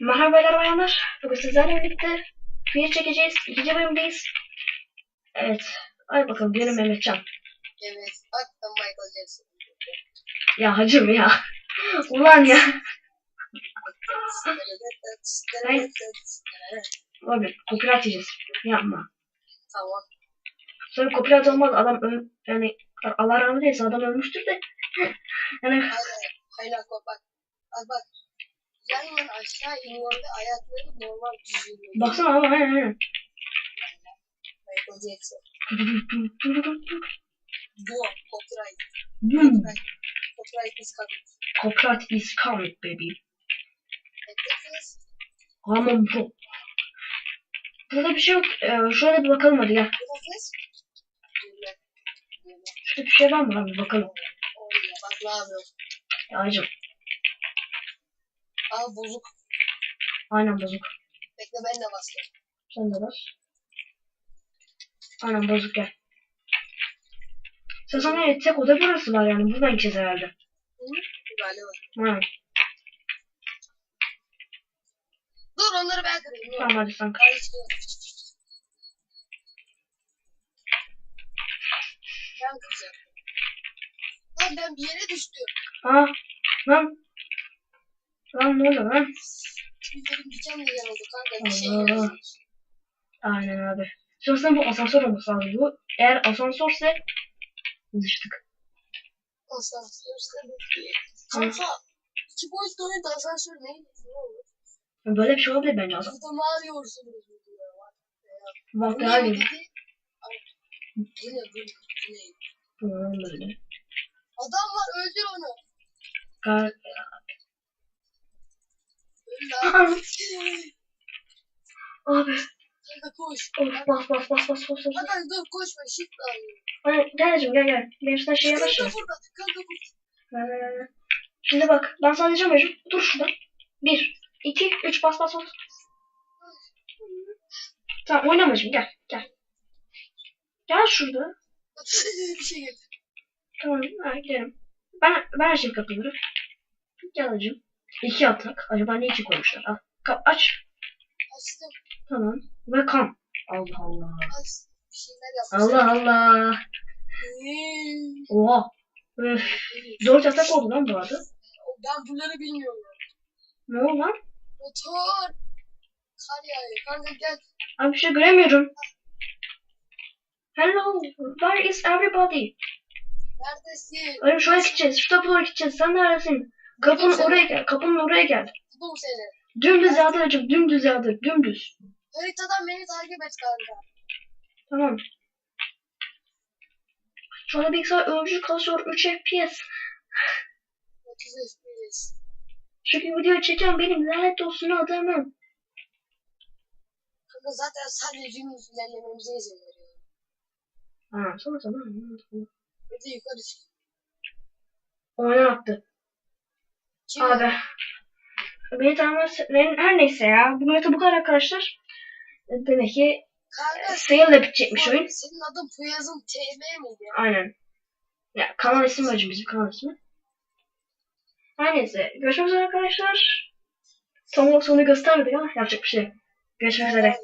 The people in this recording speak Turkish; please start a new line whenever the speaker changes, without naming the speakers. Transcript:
Merhaba beyler bayanlar. Bugün sizlerle birlikte bir çekeceğiz. İkinci bölümdeyiz. Evet. Hadi bakalım diyelim Mehmetcan.
Evet. Hatta Michael Jackson.
Ya hacım ya. Ulan ya. Abi copyright yiyeceğiz. Yapma.
tamam.
Sonra copyright olmaz. Adam öl yani Allah rahmet eylesin adam ölmüştür de. yani
Hala, hala bak. Bak bak. Yana aşağı iniyor ve ayakları normal düzülüyor.
baksana abi aynen aynen.
Michael Jackson. Duo. Copyright.
Hmm.
Copyright. İs coming.
Copyright is coming baby. Aman bu. Burada bir şey yok. Ee, şöyle bir bakalım hadi gel. Şurada bir şey var mı lan bir bakalım.
Bak ne yapıyor.
Ya hacım.
Aa bozuk.
Aynen bozuk.
Bekle ben de basıyorum.
Sen de bas. Aynen bozuk gel. Sen sana tek oda burası var yani. Buradan gideceğiz herhalde.
Hı? Galiba.
Aynen.
Dur onları ben kırayım.
Tamam hadi sen kır.
Ben kıracağım. Lan ben bir yere düştüm.
Aa. Lan. Lan ne oluyor lan?
Diken diken oldu kanka. Bir şey
Allah. Aynen abi. Sonrasında bu asansör olması lazım. Bu eğer asansörse sıçtık.
Asansörse bekliyor. Kanka. İki boyutlu oyunda asansör neydi? Ne olur?
Böyle bir şey olabilir bence asansör.
Burada mı arıyorsunuz bu diyor.
Bak daha
ne
iyi.
Ay, Bu ne ne? Ne? Adam var öldür onu.
Gayet. Abi.
Kanka koş.
Of bas bas bas bas bas.
Kanka dur koşma lan.
Hadi gel hacım gel gel. Benim sana şey yavaş
Kanka burada. Kanka burada.
Ver, ver, ver. Şimdi bak ben sana diyeceğim hacım. Dur şurada. Bir, iki, üç bas bas bas. Tamam oynama hacım gel gel. Gel şurada.
bir şey geldi.
Tamam ha, gidelim. Ben, ben açayım kapıyı. Gel hacım. İki atak. Acaba ne için koymuşlar? Al. Kap aç.
Açtım.
Tamam. Ve kan. Allah Allah.
Aç. Bir şeyler yapmışlar.
Allah Allah.
Hmm.
Oha. Öf. Dört atak oldu lan bu arada.
Ben bunları bilmiyorum.
Ne oldu lan?
Motor. Kar yağıyor. Kanka gel.
Abi bir şey göremiyorum. Hello, where is everybody?
Neredesin?
Öyle şuraya gideceğiz, şu doğru gideceğiz. Sen neredesin? Kapının oraya gel, kapının oraya gel.
Buldum seni.
Dümdüz yardır hacım, dümdüz yardır, dümdüz.
Haritadan beni takip et kanka.
Tamam. Şu anda bilgisayar ölçü kasıyor 3 FPS.
30 FPS.
Çünkü video çeken benim lanet olsun adamım.
Kanka zaten sadece dümdüz ilerlememize izin veriyor.
Ha, sonra sonra.
Bir de yukarı çık.
Oynan attı. Abi. Beni tanımaz. Her neyse ya. Bu meta bu kadar arkadaşlar. Demek ki
Kanka
sale de bitecekmiş oyun.
Senin adın Puyaz'ın TM miydi?
Aynen. Ya kanal ismi hacım bizim kanal ismi. Her neyse. Görüşmek üzere arkadaşlar. Tam olarak sonu göstermedik ama yapacak bir şey. Görüşmek üzere.